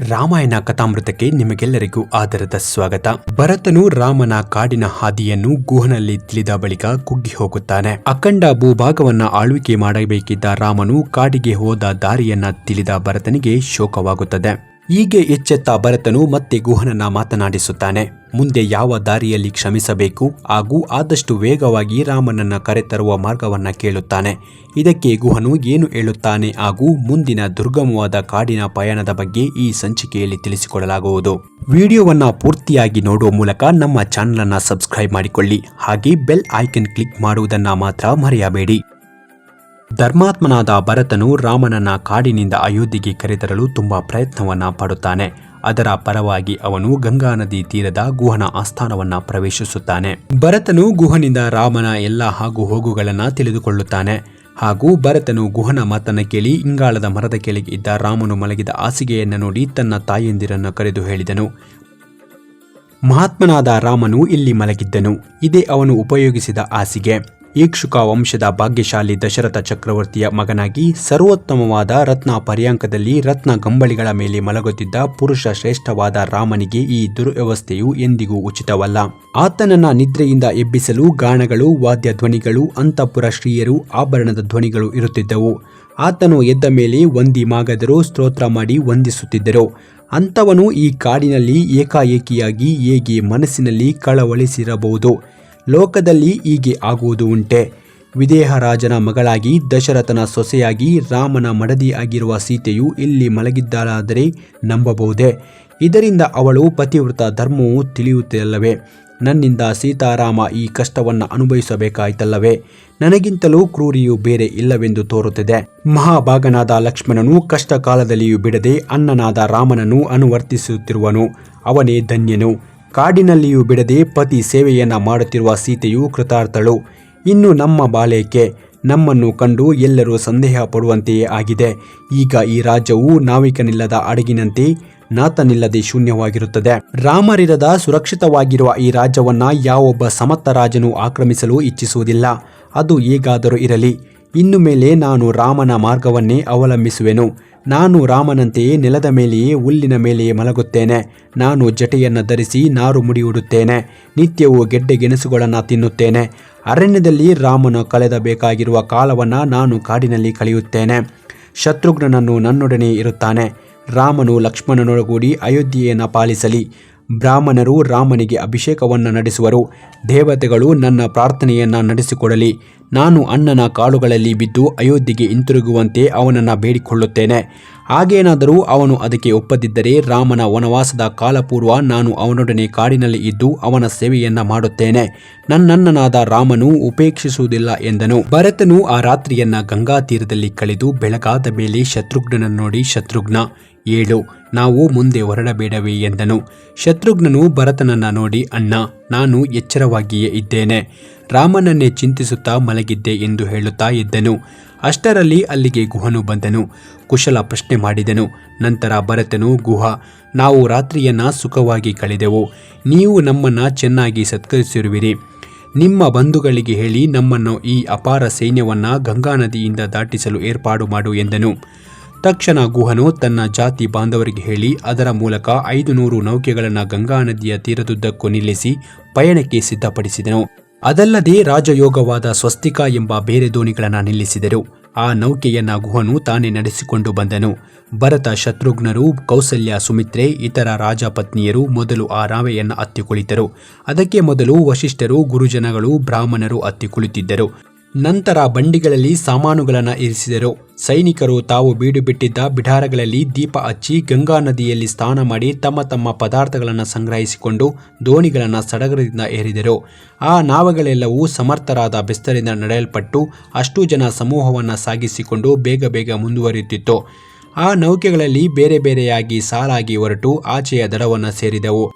ರಾಮಾಯಣ ಕಥಾಮೃತಕ್ಕೆ ನಿಮಗೆಲ್ಲರಿಗೂ ಆದರದ ಸ್ವಾಗತ. ಭರತನು ರಾಮನ ಕಾಡಿನ ಹಾದಿಯನ್ನು ಗುಹನಲ್ಲಿ ತಿಳಿದ ಬಳಿಕ ಕುಗ್ಗಿ ಹೋಗುತ್ತಾನೆ. ಅಖಂಡ ಭೂಭಾಗವನ್ನ ಆಳ್ವಿಕೆ ಮಾಡಬೇಕಿದ್ದ ರಾಮನು ಕಾಡಿಗೆ ಹೋದ ದಾರಿಯನ್ನ ತಿಳಿದ ಭರತನಿಗೆ ಶೋಕವಾಗುತ್ತದೆ. ಹೀಗೆ ಎಚ್ಚೆತ್ತ ಭರತನು ಮತ್ತೆ ಗುಹನನ್ನ ಮಾತನಾಡಿಸುತ್ತಾನೆ. ಮುಂದೆ ಯಾವ ದಾರಿಯಲ್ಲಿ ಕ್ಷಮಿಸಬೇಕು ಹಾಗೂ ಆದಷ್ಟು ವೇಗವಾಗಿ ರಾಮನನ್ನ ಕರೆತರುವ ಮಾರ್ಗವನ್ನ ಕೇಳುತ್ತಾನೆ. ಇದಕ್ಕೆ ಗುಹನು ಏನು ಹೇಳುತ್ತಾನೆ ಹಾಗೂ ಮುಂದಿನ ದುರ್ಗಮವಾದ ಕಾಡಿನ ಪಯಣದ ಬಗ್ಗೆ ಈ ಸಂಚಿಕೆಯಲ್ಲಿ ತಿಳಿಸಿಕೊಡಲಾಗುವುದು. ವಿಡಿಯೋವನ್ನ ಪೂರ್ತಿಯಾಗಿ ನೋಡುವ ಮೂಲಕ ನಮ್ಮ ಚಾನಲ್ ಅನ್ನ ಸಬ್ಸ್ಕ್ರೈಬ್ ಮಾಡಿಕೊಳ್ಳಿ. ಹಾಗೆ ಬೆಲ್ ಐಕನ್ ಕ್ಲಿಕ್ ಮಾಡುವುದನ್ನ ಮಾತ್ರ ಮರೆಯಬೇಡಿ. ಧರ್ಮಾತ್ಮನಾದ ಭರತನು ರಾಮನನ್ನ ಕಾಡಿನಿಂದ ಅಯೋಧ್ಯೆಗೆ ಕರೆತರಲು ತುಂಬಾ ಪ್ರಯತ್ನವನ್ನ ಪಡುತ್ತಾನೆ. ಅದರ ಪರವಾಗಿ ಅವನು ಗಂಗಾ ನದಿ ತೀರದ ಗುಹನ ಆಸ್ಥಾನವನ್ನ ಪ್ರವೇಶಿಸುತ್ತಾನೆ. ಭರತನು ಗುಹನಿಂದ ರಾಮನ ಎಲ್ಲ ಹಾಗೂ ಹೋಗುಗಳನ್ನ ತಿಳಿದುಕೊಳ್ಳುತ್ತಾನೆ. ಹಾಗೂ ಭರತನು ಗುಹನ ಮಾತನ್ನ ಕೇಳಿ ಇಂಗಾಲದ ಮರದ ಕೆಳಗೆ ಇದ್ದ ರಾಮನು ಮಲಗಿದ ಹಾಸಿಗೆಯನ್ನು ನೋಡಿ ತನ್ನ ತಾಯಂದಿರನ್ನು ಕರೆದು ಹೇಳಿದನು. ಮಹಾತ್ಮನಾದ ರಾಮನು ಇಲ್ಲಿ ಮಲಗಿದ್ದನು. ಇದೇ ಅವನು ಉಪಯೋಗಿಸಿದ ಹಾಸಿಗೆ. ಈಕ್ಷುಕ ವಂಶದ ಭಾಗ್ಯಶಾಲಿ ದಶರಥ ಚಕ್ರವರ್ತಿಯ ಮಗನಾಗಿ ಸರ್ವೋತ್ತಮವಾದ ರತ್ನ ಪರ್ಯಾಂಕದಲ್ಲಿ ರತ್ನ ಗಂಬಳಿಗಳ ಮೇಲೆ ಮಲಗುತ್ತಿದ್ದ ಪುರುಷ ಶ್ರೇಷ್ಠವಾದ ರಾಮನಿಗೆ ಈ ದುರ್ವ್ಯವಸ್ಥೆಯು ಎಂದಿಗೂ ಉಚಿತವಲ್ಲ. ಆತನನ್ನ ನಿದ್ರೆಯಿಂದ ಎಬ್ಬಿಸಲು ಗಾಣಗಳು, ವಾದ್ಯ ಧ್ವನಿಗಳು, ಅಂತಃಪುರ ಶ್ರೀಯರು, ಆಭರಣದ ಧ್ವನಿಗಳು ಇರುತ್ತಿದ್ದವು. ಆತನು ಎದ್ದ ಮೇಲೆ ವಂದಿ ಮಾಗದರು ಸ್ತೋತ್ರ ಮಾಡಿ ವಂದಿಸುತ್ತಿದ್ದರು. ಅಂಥವನು ಈ ಕಾಡಿನಲ್ಲಿ ಏಕಾಏಕಿಯಾಗಿ ಹೇಗೆ ಮನಸ್ಸಿನಲ್ಲಿ ಕಳವಳಿಸಿರಬಹುದು. ಲೋಕದಲ್ಲಿ ಹೀಗೆ ಆಗುವುದು ಉಂಟೆ. ವಿದೇಹರಾಜನ ಮಗಳಾಗಿ, ದಶರಥನ ಸೊಸೆಯಾಗಿ, ರಾಮನ ಮಡದಿ ಆಗಿರುವ ಸೀತೆಯು ಇಲ್ಲಿ ಮಲಗಿದ್ದಾಳಾದರೆ ನಂಬಬಹುದೇ. ಇದರಿಂದ ಅವಳು ಪತಿವೃತ ಧರ್ಮವು ತಿಳಿಯುತ್ತಿಲ್ಲವೇ ನನ್ನಿಂದ ಸೀತಾರಾಮ ಈ ಕಷ್ಟವನ್ನು ಅನುಭವಿಸಬೇಕಾಯಿತಲ್ಲವೇ? ನನಗಿಂತಲೂ ಕ್ರೂರಿಯು ಬೇರೆ ಇಲ್ಲವೆಂದು ತೋರುತ್ತಿದೆ. ಮಹಾಭಾಗನಾದ ಲಕ್ಷ್ಮಣನು ಕಷ್ಟ ಕಾಲದಲ್ಲಿಯೂ ಬಿಡದೆ ಅನ್ನನಾದ ರಾಮನನ್ನು ಅನುವರ್ತಿಸುತ್ತಿರುವನು. ಅವನೇ ಧನ್ಯನು. ಕಾಡಿನಲ್ಲಿಯೂ ಬಿಡದೆ ಪತಿ ಸೇವೆಯನ್ನ ಮಾಡುತ್ತಿರುವ ಸೀತೆಯು ಕೃತಾರ್ಥಳು. ಇನ್ನು ನಮ್ಮ ಬಾಲ್ಯಕ್ಕೆ ನಮ್ಮನ್ನು ಕಂಡು ಎಲ್ಲರೂ ಸಂದೇಹ ಪಡುವಂತೆಯೇ ಆಗಿದೆ. ಈಗ ಈ ರಾಜ್ಯವು ನಾವಿಕನಿಲ್ಲದ ಅಡಗಿನಂತೆ ನಾತನಿಲ್ಲದೆ ಶೂನ್ಯವಾಗಿರುತ್ತದೆ. ರಾಮರಿರದ ಸುರಕ್ಷಿತವಾಗಿರುವ ಈ ರಾಜ್ಯವನ್ನ ಯಾವೊಬ್ಬ ಸಮತ್ತ ರಾಜನು ಆಕ್ರಮಿಸಲು ಇಚ್ಛಿಸುವುದಿಲ್ಲ. ಅದು ಹೇಗಾದರೂ ಇರಲಿ. ಇನ್ನು ಮೇಲೆ ನಾನು ರಾಮನ ಮಾರ್ಗವನ್ನೇ ಅವಲಂಬಿಸುವೆನು. ನಾನು ರಾಮನಂತೆಯೇ ನೆಲದ ಮೇಲೆಯೇ ಹುಲ್ಲಿನ ಮೇಲೆಯೇ ಮಲಗುತ್ತೇನೆ. ನಾನು ಜಟೆಯನ್ನು ಧರಿಸಿ ನಾರು ಮುಡಿಯುಡುತ್ತೇನೆ. ನಿತ್ಯವೂ ಗೆಡ್ಡೆ ಗೆಣಸುಗಳನ್ನು ತಿನ್ನುತ್ತೇನೆ. ಅರಣ್ಯದಲ್ಲಿ ರಾಮನು ಕಳೆದ ಬೇಕಾಗಿರುವ ಕಾಲವನ್ನು ನಾನು ಕಾಡಿನಲ್ಲಿ ಕಳೆಯುತ್ತೇನೆ. ಶತ್ರುಘ್ನನನ್ನು ನನ್ನೊಡನೆ ಇರುತ್ತಾನೆ. ರಾಮನು ಲಕ್ಷ್ಮಣನೊಳಗೂಡಿ ಅಯೋಧ್ಯೆಯನ್ನು ಪಾಲಿಸಲಿ. ಬ್ರಾಹ್ಮಣರು ರಾಮನಿಗೆ ಅಭಿಷೇಕವನ್ನು ನಡೆಸುವರು. ದೇವತೆಗಳು ನನ್ನ ಪ್ರಾರ್ಥನೆಯನ್ನು ನಡೆಸಿಕೊಡಲಿ ನಾನು ಅಣ್ಣನ ಕಾಳುಗಳಲ್ಲಿ ಬಿದ್ದು ಅಯೋಧ್ಯೆಗೆ ಹಿಂತಿರುಗುವಂತೆ ಅವನನ್ನು ಬೇಡಿಕೊಳ್ಳುತ್ತೇನೆ. ಹಾಗೇನಾದರೂ ಅವನು ಅದಕ್ಕೆ ಒಪ್ಪದಿದ್ದರೆ ರಾಮನ ವನವಾಸದ ಕಾಲಪೂರ್ವ ನಾನು ಅವನೊಡನೆ ಕಾಡಿನಲ್ಲಿ ಇದ್ದು ಅವನ ಸೇವೆಯನ್ನ ಮಾಡುತ್ತೇನೆ. ನನ್ನಣ್ಣನಾದ ರಾಮನು ಉಪೇಕ್ಷಿಸುವುದಿಲ್ಲ ಎಂದನು. ಭರತನು ಆ ರಾತ್ರಿಯನ್ನ ಗಂಗಾ ತೀರದಲ್ಲಿ ಕಳೆದು ಬೆಳಗಾದ ಮೇಲೆ ಶತ್ರುಘ್ನನನ್ನು ನೋಡಿ ಶತ್ರುಘ್ನ. ಏಳು, ನಾವು ಮುಂದೆ ಹೊರಡಬೇಡವೇ ಎಂದನು. ಶತ್ರುಘ್ನನು ಭರತನನ್ನ ನೋಡಿ, ಅಣ್ಣ, ನಾನು ಎಚ್ಚರವಾಗಿಯೇ ಇದ್ದೇನೆ. ರಾಮನನ್ನೇ ಚಿಂತಿಸುತ್ತಾ ಮಲಗಿದ್ದೆ ಎಂದು ಹೇಳುತ್ತಾ ಇದ್ದನು. ಅಷ್ಟರಲ್ಲಿ ಅಲ್ಲಿಗೆ ಗುಹನು ಬಂದನು. ಕುಶಲ ಪ್ರಶ್ನೆ ಮಾಡಿದನು. ನಂತರ ಭರತನು, ಗುಹ, ನಾವು ರಾತ್ರಿಯನ್ನ ಸುಖವಾಗಿ ಕಳೆದೆವು. ನೀವು ನಮ್ಮನ್ನ ಚೆನ್ನಾಗಿ ಸತ್ಕರಿಸಿರುವಿರಿ. ನಿಮ್ಮ ಬಂಧುಗಳಿಗೆ ಹೇಳಿ ನಮ್ಮನ್ನು ಈ ಅಪಾರ ಸೈನ್ಯವನ್ನ ಗಂಗಾ ನದಿಯಿಂದ ದಾಟಿಸಲು ಏರ್ಪಾಡು ಮಾಡು ಎಂದನು. ತಕ್ಷಣ ಗುಹನು ತನ್ನ ಜಾತಿ ಬಾಂಧವರಿಗೆ ಹೇಳಿ, ಅದರ ಮೂಲಕ ಐದು ನೂರು ನೌಕೆಗಳನ್ನು ಗಂಗಾ ನದಿಯ ತೀರದುದ್ದಕ್ಕೂ ನಿಲ್ಲಿಸಿ ಪಯಣಕ್ಕೆ ಸಿದ್ಧಪಡಿಸಿದನು. ಅದಲ್ಲದೆ ರಾಜಯೋಗವಾದ ಸ್ವಸ್ತಿಕ ಎಂಬ ಬೇರೆ ದೋಣಿಗಳನ್ನು ನಿಲ್ಲಿಸಿದರು. ಆ ನೌಕೆಯನ್ನ ಗುಹನು ತಾನೇ ನಡೆಸಿಕೊಂಡು ಬಂದನು. ಭರತ ಶತ್ರುಘ್ನರು, ಕೌಸಲ್ಯ ಸುಮಿತ್ರೆ, ಇತರ ರಾಜಪತ್ನಿಯರು ಮೊದಲು ಆ ರಾವೆಯನ್ನು ಹತ್ತಿ ಕುಳಿತರು ಅದಕ್ಕೆ ಮೊದಲು ವಶಿಷ್ಠರು, ಗುರುಜನಗಳು, ಬ್ರಾಹ್ಮಣರು ಹತ್ತಿ ಕುಳಿತಿದ್ದರು ನಂತರ ಬಂಡಿಗಳಲ್ಲಿ ಸಾಮಾನುಗಳನ್ನು ಇರಿಸಿದರು. ಸೈನಿಕರು ತಾವು ಬೀಡು ಬಿಟ್ಟಿದ್ದ ಬಿಡಾರಗಳಲ್ಲಿ ದೀಪ ಹಚ್ಚಿ ಗಂಗಾ ನದಿಯಲ್ಲಿ ಸ್ನಾನ ಮಾಡಿ ತಮ್ಮ ತಮ್ಮ ಪದಾರ್ಥಗಳನ್ನು ಸಂಗ್ರಹಿಸಿಕೊಂಡು ದೋಣಿಗಳನ್ನು ಸಡಗರದಿಂದ ಏರಿದರು. ಆ ನಾವಗಳೆಲ್ಲವೂ ಸಮರ್ಥರಾದ ಬೆಸ್ತರಿಂದ ನಡೆಯಲ್ಪಟ್ಟು ಅಷ್ಟು ಜನ ಸಮೂಹವನ್ನು ಸಾಗಿಸಿಕೊಂಡು ಬೇಗ ಬೇಗ ಮುಂದುವರಿಯುತ್ತಿತ್ತು. ಆ ನೌಕೆಗಳಲ್ಲಿ ಬೇರೆ ಬೇರೆಯಾಗಿ ಸಾಲಾಗಿ ಹೊರಟು ಆಚೆಯ ದಡವನ್ನು ಸೇರಿದವು.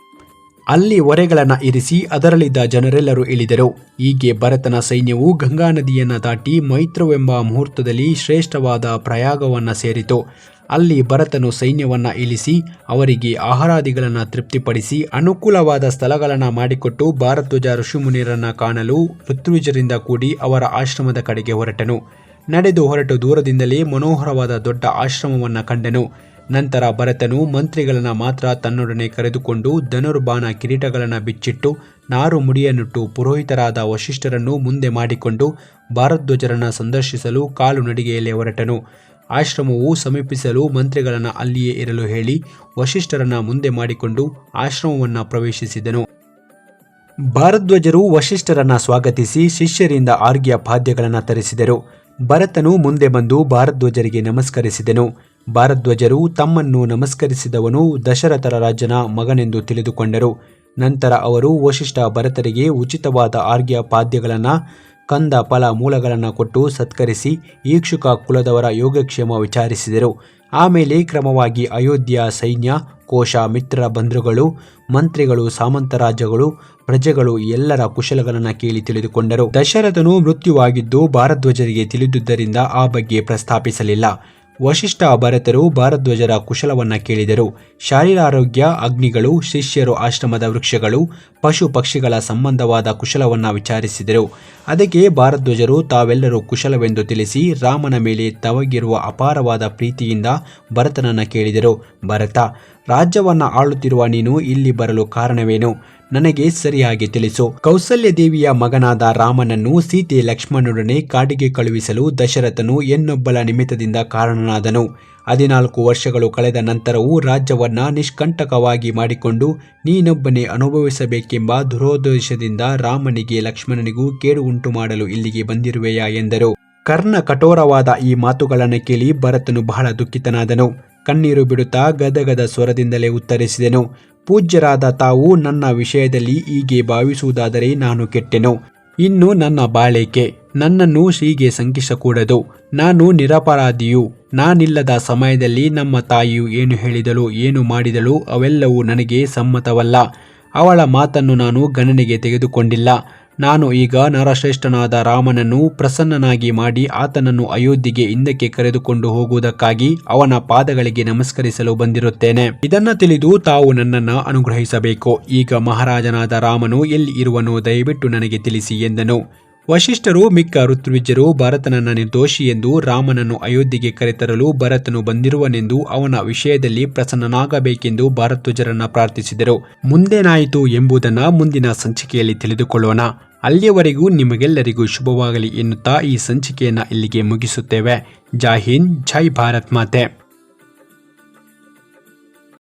ಅಲ್ಲಿ ಒರೆಗಳನ್ನು ಇರಿಸಿ ಅದರಲ್ಲಿದ್ದ ಜನರೆಲ್ಲರೂ ಇಳಿದರು. ಹೀಗೆ ಭರತನ ಸೈನ್ಯವು ಗಂಗಾ ನದಿಯನ್ನು ದಾಟಿ ಮೈತ್ರವೆಂಬ ಮುಹೂರ್ತದಲ್ಲಿ ಶ್ರೇಷ್ಠವಾದ ಪ್ರಯಾಗವನ್ನು ಸೇರಿತು. ಅಲ್ಲಿ ಭರತನು ಸೈನ್ಯವನ್ನು ಇಳಿಸಿ ಅವರಿಗೆ ಆಹಾರಾದಿಗಳನ್ನು ತೃಪ್ತಿಪಡಿಸಿ ಅನುಕೂಲವಾದ ಸ್ಥಳಗಳನ್ನು ಮಾಡಿಕೊಟ್ಟು ಭಾರದ್ವಜ ಋಷಿಮುನಿರನ್ನು ಕಾಣಲು ಋತ್ವಿಜರಿಂದ ಕೂಡಿ ಅವರ ಆಶ್ರಮದ ಕಡೆಗೆ ಹೊರಟನು. ನಡೆದು ಹೊರಟು ದೂರದಿಂದಲೇ ಮನೋಹರವಾದ ದೊಡ್ಡ ಆಶ್ರಮವನ್ನು ಕಂಡನು. ನಂತರ ಭರತನು ಮಂತ್ರಿಗಳನ್ನು ಮಾತ್ರ ತನ್ನೊಡನೆ ಕರೆದುಕೊಂಡು ಧನುರ್ಬಾಣ ಕಿರೀಟಗಳನ್ನು ಬಿಚ್ಚಿಟ್ಟು ನಾರು ಮುಡಿಯನ್ನುಟ್ಟು ಪುರೋಹಿತರಾದ ವಶಿಷ್ಠರನ್ನು ಮುಂದೆ ಮಾಡಿಕೊಂಡು ಭಾರದ್ವಜರನ್ನು ಸಂದರ್ಶಿಸಲು ಕಾಲು ನಡಿಗೆಯಲ್ಲಿ ಹೊರಟನು. ಆಶ್ರಮವು ಸಮೀಪಿಸಲು ಮಂತ್ರಿಗಳನ್ನು ಅಲ್ಲಿಯೇ ಇರಲು ಹೇಳಿ ವಶಿಷ್ಠರನ್ನು ಮುಂದೆ ಮಾಡಿಕೊಂಡು ಆಶ್ರಮವನ್ನು ಪ್ರವೇಶಿಸಿದನು. ಭಾರದ್ವಜರು ವಶಿಷ್ಠರನ್ನು ಸ್ವಾಗತಿಸಿ ಶಿಷ್ಯರಿಂದ ಆರ್ಗ್ಯ ಪಾದ್ಯಗಳನ್ನು ತರಿಸಿದರು. ಭರತನು ಮುಂದೆ ಬಂದು ಭಾರದ್ವಜರಿಗೆ ನಮಸ್ಕರಿಸಿದನು. ಭಾರದ್ವಾಜರು ತಮ್ಮನ್ನು ನಮಸ್ಕರಿಸಿದವನು ದಶರಥರ ರಾಜನ ಮಗನೆಂದು ತಿಳಿದುಕೊಂಡರು. ನಂತರ ಅವರು ವಶಿಷ್ಠ ಭರತರಿಗೆ ಉಚಿತವಾದ ಆರ್ಗ್ಯ ಪಾದ್ಯಗಳನ್ನು, ಕಂದ ಫಲ ಮೂಲಗಳನ್ನು ಕೊಟ್ಟು ಸತ್ಕರಿಸಿ ಈಕ್ಷುಕ ಕುಲದವರ ಯೋಗಕ್ಷೇಮ ವಿಚಾರಿಸಿದರು. ಆಮೇಲೆ ಕ್ರಮವಾಗಿ ಅಯೋಧ್ಯ ಸೈನ್ಯ, ಕೋಶ, ಮಿತ್ರ ಬಂಧುಗಳು, ಮಂತ್ರಿಗಳು ಸಾಮಂತರಾಜಗಳು ಪ್ರಜೆಗಳು ಎಲ್ಲರ ಕುಶಲಗಳನ್ನು ಕೇಳಿ ತಿಳಿದುಕೊಂಡರು. ದಶರಥನು ಮೃತ್ಯುವಾಗಿದ್ದು ಭಾರದ್ವಜರಿಗೆ ತಿಳಿದುದರಿಂದ ಆ ಬಗ್ಗೆ ಪ್ರಸ್ತಾಪಿಸಲಿಲ್ಲ. ವಶಿಷ್ಠ ಭರತರು ಭಾರದ್ವಾಜರ ಕುಶಲವನ್ನ ಕೇಳಿದರು. ಶಾರೀರಾರೋಗ್ಯ, ಅಗ್ನಿಗಳು, ಶಿಷ್ಯರು, ಆಶ್ರಮದ ವೃಕ್ಷಗಳು, ಪಶು ಪಕ್ಷಿಗಳ ಸಂಬಂಧವಾದ ಕುಶಲವನ್ನ ವಿಚಾರಿಸಿದರು. ಅದಕ್ಕೆ ಭಾರದ್ವಾಜರು ತಾವೆಲ್ಲರೂ ಕುಶಲವೆಂದು ತಿಳಿಸಿ ರಾಮನ ಮೇಲೆ ತವಗಿರುವ ಅಪಾರವಾದ ಪ್ರೀತಿಯಿಂದ ಭರತನನ್ನು ಕೇಳಿದರು. ಭರತ ರಾಜ್ಯವನ್ನ ಆಳುತ್ತಿರುವ ನೀನು ಇಲ್ಲಿ ಬರಲು ಕಾರಣವೇನು? ನನಗೆ ಸರಿಯಾಗಿ ತಿಳಿಸು. ಕೌಸಲ್ಯ ದೇವಿಯ ಮಗನಾದ ರಾಮನನ್ನು ಸೀತೆ ಲಕ್ಷ್ಮಣನೊಡನೆ ಕಾಡಿಗೆ ಕಳುಹಿಸಲು ದಶರಥನು ಎನ್ನೊಬ್ಬಲ ನಿಮಿತ್ತದಿಂದ ಕಾರಣನಾದನು. ಹದಿನಾಲ್ಕು ವರ್ಷಗಳು ಕಳೆದ ನಂತರವೂ ರಾಜ್ಯವನ್ನ ನಿಷ್ಕಂಟಕವಾಗಿ ಮಾಡಿಕೊಂಡು ನೀನೊಬ್ಬನೇ ಅನುಭವಿಸಬೇಕೆಂಬ ದುರೋದ್ದೇಶದಿಂದ ರಾಮನಿಗೆ ಲಕ್ಷ್ಮಣನಿಗೂ ಕೇಡು ಉಂಟು ಮಾಡಲು ಇಲ್ಲಿಗೆ ಬಂದಿರುವೆಯಾ ಎಂದರು. ಕರ್ಣ ಕಠೋರವಾದ ಈ ಮಾತುಗಳನ್ನು ಕೇಳಿ ಭರತನು ಬಹಳ ದುಃಖಿತನಾದನು. ಕಣ್ಣೀರು ಬಿಡುತ್ತಾ ಗದಗದ ಸ್ವರದಿಂದಲೇ ಉತ್ತರಿಸಿದೆನು, ಪೂಜ್ಯರಾದ ತಾವು ನನ್ನ ವಿಷಯದಲ್ಲಿ ಹೀಗೆ ಭಾವಿಸುವುದಾದರೆ ನಾನು ಕೆಟ್ಟೆನು. ಇನ್ನು ನನ್ನ ಬಾಳೇಕೆ? ನನ್ನನ್ನು ಹೀಗೆ ಶಂಕಿಸಕೂಡದು ನಾನು ನಿರಪರಾಧಿಯು. ನಾನಿಲ್ಲದ ಸಮಯದಲ್ಲಿ ನಮ್ಮ ತಾಯಿಯು ಏನು ಹೇಳಿದಳು, ಏನು ಮಾಡಿದಳು, ಅವೆಲ್ಲವೂ ನನಗೆ ಸಮ್ಮತವಲ್ಲ. ಅವಳ ಮಾತನ್ನು ನಾನು ಗಣನೆಗೆ ತೆಗೆದುಕೊಂಡಿಲ್ಲ. ನಾನು ಈಗ ನರಶ್ರೇಷ್ಠನಾದ ರಾಮನನ್ನು ಪ್ರಸನ್ನನಾಗಿ ಮಾಡಿ ಆತನನ್ನು ಅಯೋಧ್ಯೆಗೆ ಹಿಂದಕ್ಕೆ ಕರೆದುಕೊಂಡು ಹೋಗುವುದಕ್ಕಾಗಿ ಅವನ ಪಾದಗಳಿಗೆ ನಮಸ್ಕರಿಸಲು ಬಂದಿರುತ್ತೇನೆ. ಇದನ್ನ ತಿಳಿದು ತಾವು ನನ್ನನ್ನು ಅನುಗ್ರಹಿಸಬೇಕು. ಈಗ ಮಹಾರಾಜನಾದ ರಾಮನು ಎಲ್ಲಿ ಇರುವನು ದಯವಿಟ್ಟು ನನಗೆ ತಿಳಿಸಿ ಎಂದನು. ವಶಿಷ್ಠರು ಮಿಕ್ಕ ಋತ್ವಿಜರು ಭರತನನ್ನ ನಿರ್ದೋಷಿ ಎಂದು ರಾಮನನ್ನು ಅಯೋಧ್ಯೆಗೆ ಕರೆತರಲು ಭರತನು ಬಂದಿರುವನೆಂದು ಅವನ ವಿಷಯದಲ್ಲಿ ಪ್ರಸನ್ನನಾಗಬೇಕೆಂದು ಭರತ್ವಜರನ್ನ ಪ್ರಾರ್ಥಿಸಿದರು. ಮುಂದೇನಾಯಿತು ಎಂಬುದನ್ನು ಮುಂದಿನ ಸಂಚಿಕೆಯಲ್ಲಿ ತಿಳಿದುಕೊಳ್ಳೋಣ. ಅಲ್ಲಿಯವರೆಗೂ ನಿಮಗೆಲ್ಲರಿಗೂ ಶುಭವಾಗಲಿ ಎನ್ನುತ್ತಾ ಈ ಸಂಚಿಕೆಯನ್ನು ಇಲ್ಲಿಗೆ ಮುಗಿಸುತ್ತೇವೆ. ಜೈ ಹಿಂದ್ ಜೈ ಭಾರತ್ ಮಾತೆ.